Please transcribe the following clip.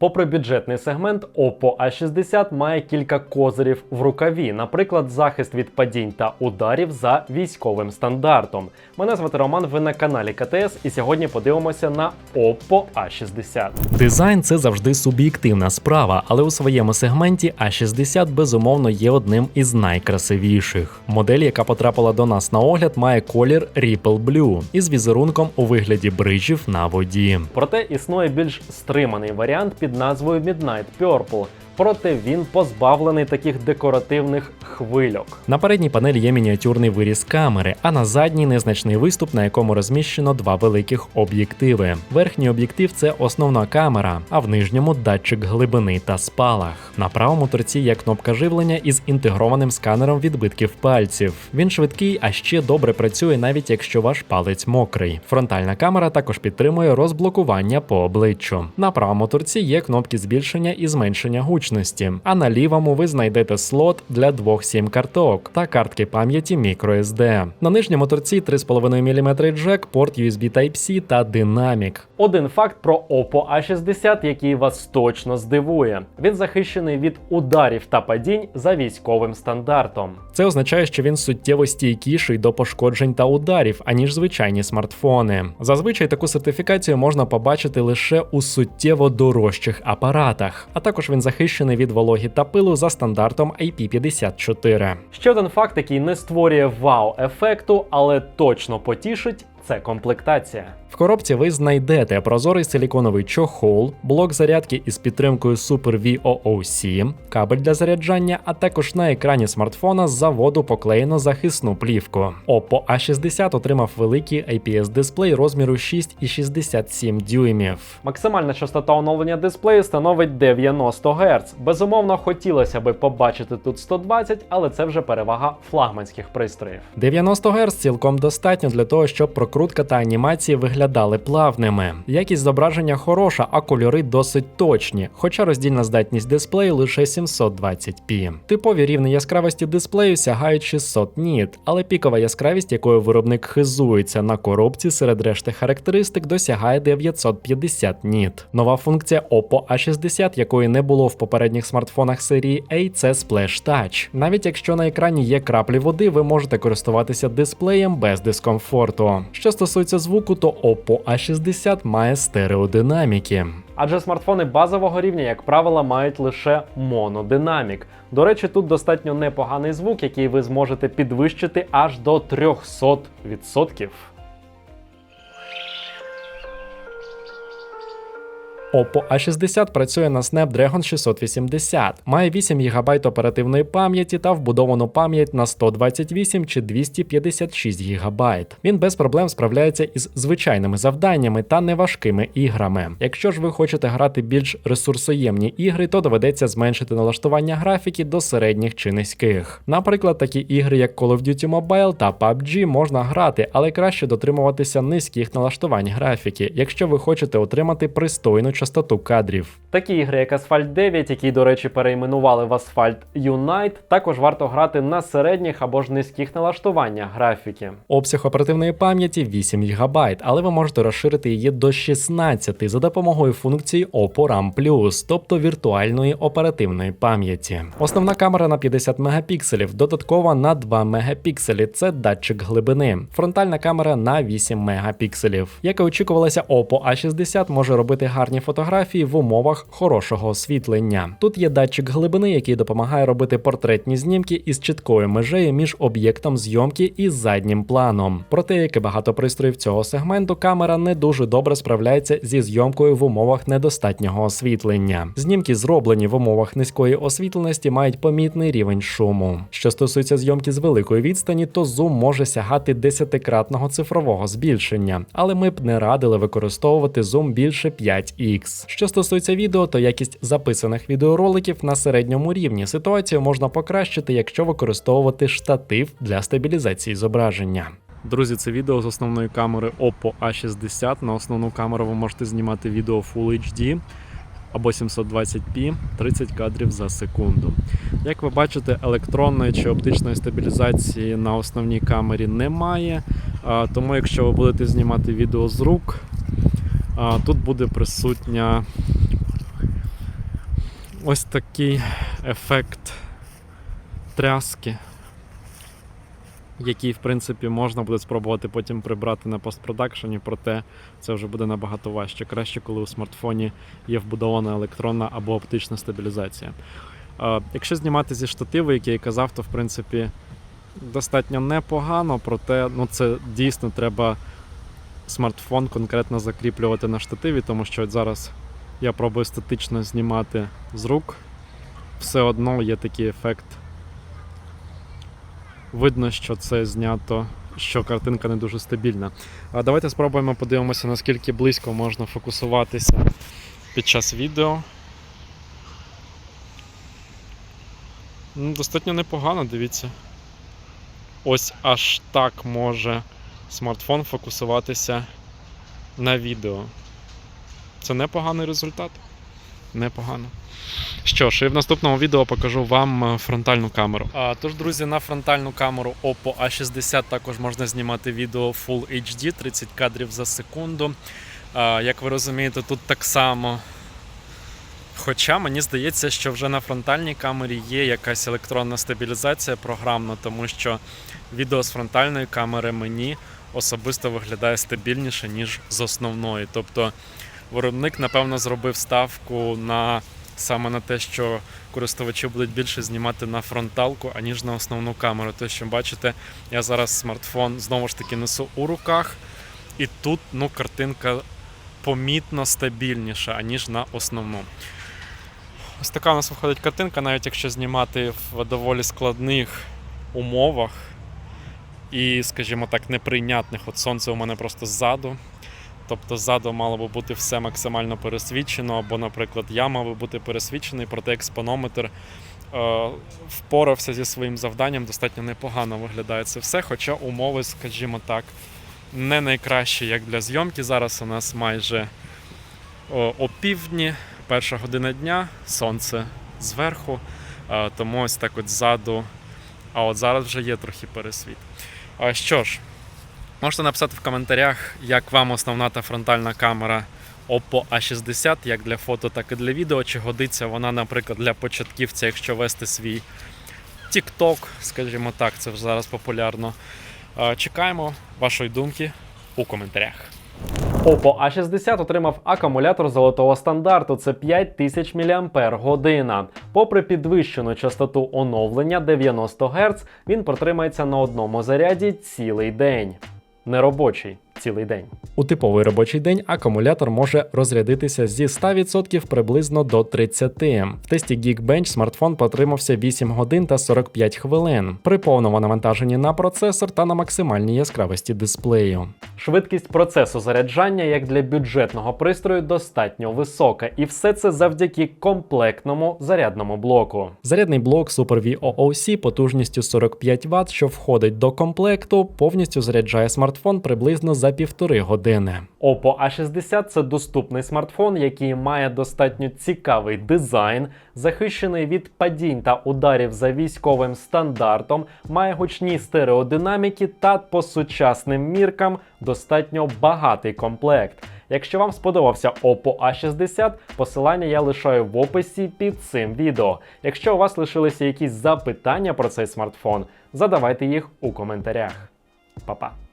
Попри бюджетний сегмент, Oppo A60 має кілька козирів в рукаві, наприклад, захист від падінь та ударів за військовим стандартом. Мене звати Роман, ви на каналі КТС, і сьогодні подивимося на Oppo A60. Дизайн це завжди суб'єктивна справа, але у своєму сегменті A60 безумовно є одним із найкрасивіших. Модель, яка потрапила до нас на огляд, має колір Ripple Blue із візерунком у вигляді бриджів на воді. Проте існує більш стриманий варіант під назвою Midnight Purple. Проте він позбавлений таких декоративних хвильок. На передній панелі є мініатюрний виріз камери, а на задній незначний виступ, на якому розміщено два великих об'єктиви. Верхній об'єктив це основна камера, а в нижньому датчик глибини та спалах. На правому торці є кнопка живлення із інтегрованим сканером відбитків пальців. Він швидкий, а ще добре працює навіть якщо ваш палець мокрий. Фронтальна камера також підтримує розблокування по обличчю. На правому торці є кнопки збільшення і зменшення гучності, а на лівому ви знайдете слот для двох сім-карток та картки пам'яті microSD. На нижньому торці 3,5 мм джек, порт USB Type-C та динамік. Один факт про Oppo A60, який вас точно здивує. Він захищений від ударів та падінь за військовим стандартом. Це означає, що він суттєво стійкіший до пошкоджень та ударів, аніж звичайні смартфони. Зазвичай таку сертифікацію можна побачити лише у суттєво дорожчих апаратах, а також він захищений від вологі та пилу за стандартом IP54. Ще один факт, який не створює вау-ефекту, але точно потішить. Це комплектація. В коробці ви знайдете прозорий силіконовий чохол, блок зарядки із підтримкою Super VOOC, кабель для заряджання, а також на екрані смартфона з заводу поклеєно захисну плівку. Oppo A60 отримав великий IPS-дисплей розміру 6,67 дюймів. Максимальна частота оновлення дисплею становить 90 Гц. Безумовно, хотілося би побачити тут 120, але це вже перевага флагманських пристроїв. 90 Гц цілком достатньо для того, щоб прокрутка та анімації виглядали плавними. Якість зображення хороша, а кольори досить точні, хоча роздільна здатність дисплею лише 720p. Типові рівні яскравості дисплею сягають 600 ніт, але пікова яскравість, якою виробник хизується на коробці серед решти характеристик, досягає 950 ніт. Нова функція Oppo A60, якої не було в попередніх смартфонах серії A, це Splash Touch. Навіть якщо на екрані є краплі води, ви можете користуватися дисплеєм без дискомфорту. Що стосується звуку, то Oppo A60 має стереодинаміки. Адже смартфони базового рівня, як правило, мають лише монодинамік. До речі, тут достатньо непоганий звук, який ви зможете підвищити аж до 300%. Oppo A60 працює на Snapdragon 680, має 8 ГБ оперативної пам'яті та вбудовану пам'ять на 128 чи 256 ГБ. Він без проблем справляється із звичайними завданнями та неважкими іграми. Якщо ж ви хочете грати більш ресурсоємні ігри, то доведеться зменшити налаштування графіки до середніх чи низьких. Наприклад, такі ігри, як Call of Duty Mobile та PUBG можна грати, але краще дотримуватися низьких налаштувань графіки, якщо ви хочете отримати пристойну частоту кадрів. Такі ігри, як Asphalt 9, які, до речі, перейменували в Asphalt Unite, також варто грати на середніх або ж низьких налаштуваннях графіки. Обсяг оперативної пам'яті 8 ГБ, але ви можете розширити її до 16 за допомогою функції Oppo RAM тобто віртуальної оперативної пам'яті. Основна камера на 50 мегапікселів, додаткова на 2 мегапікселі. Це датчик глибини. Фронтальна камера на 8 мегапікселів. Як і очікувалося, Oppo A60 може робити гарні фотографії в умовах хорошого освітлення. Тут є датчик глибини, який допомагає робити портретні знімки із чіткою межею між об'єктом зйомки і заднім планом. Проте, як і багато пристроїв цього сегменту, камера не дуже добре справляється зі зйомкою в умовах недостатнього освітлення. Знімки, зроблені в умовах низької освітленості, мають помітний рівень шуму. Що стосується зйомки з великої відстані, то зум може сягати 10-кратного цифрового збільшення, але ми б не радили використовувати зум більше 5x. Що стосується відео, то якість записаних відеороликів на середньому рівні. Ситуацію можна покращити, якщо використовувати штатив для стабілізації зображення. Друзі, це відео з основної камери Oppo A60. На основну камеру ви можете знімати відео Full HD або 720p 30 кадрів за секунду. Як ви бачите, електронної чи оптичної стабілізації на основній камері немає. Тому, якщо ви будете знімати відео з рук, тут буде присутня ось такий ефект тряски, який, в принципі, можна буде спробувати потім прибрати на постпродакшені, проте це вже буде набагато важче. Краще, коли у смартфоні є вбудована електронна або оптична стабілізація. Якщо знімати зі штативу, який я казав, то в принципі достатньо непогано, проте ну, це дійсно треба смартфон конкретно закріплювати на штативі, тому що от зараз я пробую статично знімати з рук. Все одно є такий ефект. Видно, що це знято, що картинка не дуже стабільна. А давайте спробуємо подивимося, наскільки близько можна фокусуватися під час відео. Ну, достатньо непогано, дивіться. Ось аж так може смартфон фокусуватися на відео. Це непоганий результат. Непогано. Що ж, і в наступному відео покажу вам е, фронтальну камеру. А, тож, друзі, на фронтальну камеру Oppo A60 також можна знімати відео Full HD 30 кадрів за секунду. А, як ви розумієте, тут так само. Хоча мені здається, що вже на фронтальній камері є якась електронна стабілізація програмна, тому що відео з фронтальної камери мені особисто виглядає стабільніше, ніж з основної. Тобто виробник, напевно, зробив ставку на саме на те, що користувачі будуть більше знімати на фронталку, аніж на основну камеру. Те, що бачите, я зараз смартфон знову ж таки несу у руках, і тут ну, картинка помітно стабільніша, аніж на основному. Ось така у нас виходить картинка, навіть якщо знімати в доволі складних умовах і, скажімо так, неприйнятних. От сонце у мене просто ззаду. Тобто ззаду мало би бути все максимально пересвічено, або, наприклад, я мав би бути пересвічений, проте експонометр е, впорався зі своїм завданням, достатньо непогано виглядає це все. Хоча умови, скажімо так, не найкращі, як для зйомки. Зараз у нас майже о, опівдні, перша година дня, сонце зверху, е, тому ось так от ззаду. А от зараз вже є трохи пересвіт. Що ж, можете написати в коментарях, як вам основна та фронтальна камера Oppo A60, як для фото, так і для відео. Чи годиться вона, наприклад, для початківця, якщо вести свій TikTok, скажімо так, це зараз популярно. Чекаємо вашої думки у коментарях. Oppo A60 отримав акумулятор золотого стандарту. Це 5000 мАч. Попри підвищену частоту оновлення 90 Гц, він протримається на одному заряді цілий день. Неробочий цілий день. У типовий робочий день акумулятор може розрядитися зі 100% приблизно до 30%. В тесті Geekbench смартфон потримався 8 годин та 45 хвилин при повному навантаженні на процесор та на максимальній яскравості дисплею. Швидкість процесу заряджання, як для бюджетного пристрою, достатньо висока, і все це завдяки комплектному зарядному блоку. Зарядний блок Super VOOC потужністю 45 Вт, що входить до комплекту, повністю заряджає смартфон приблизно за півтори години. Oppo A60 це доступний смартфон, який має достатньо цікавий дизайн, захищений від падінь та ударів за військовим стандартом, має гучні стереодинаміки та по сучасним міркам достатньо багатий комплект. Якщо вам сподобався Oppo A60, посилання я лишаю в описі під цим відео. Якщо у вас лишилися якісь запитання про цей смартфон, задавайте їх у коментарях. Па-па!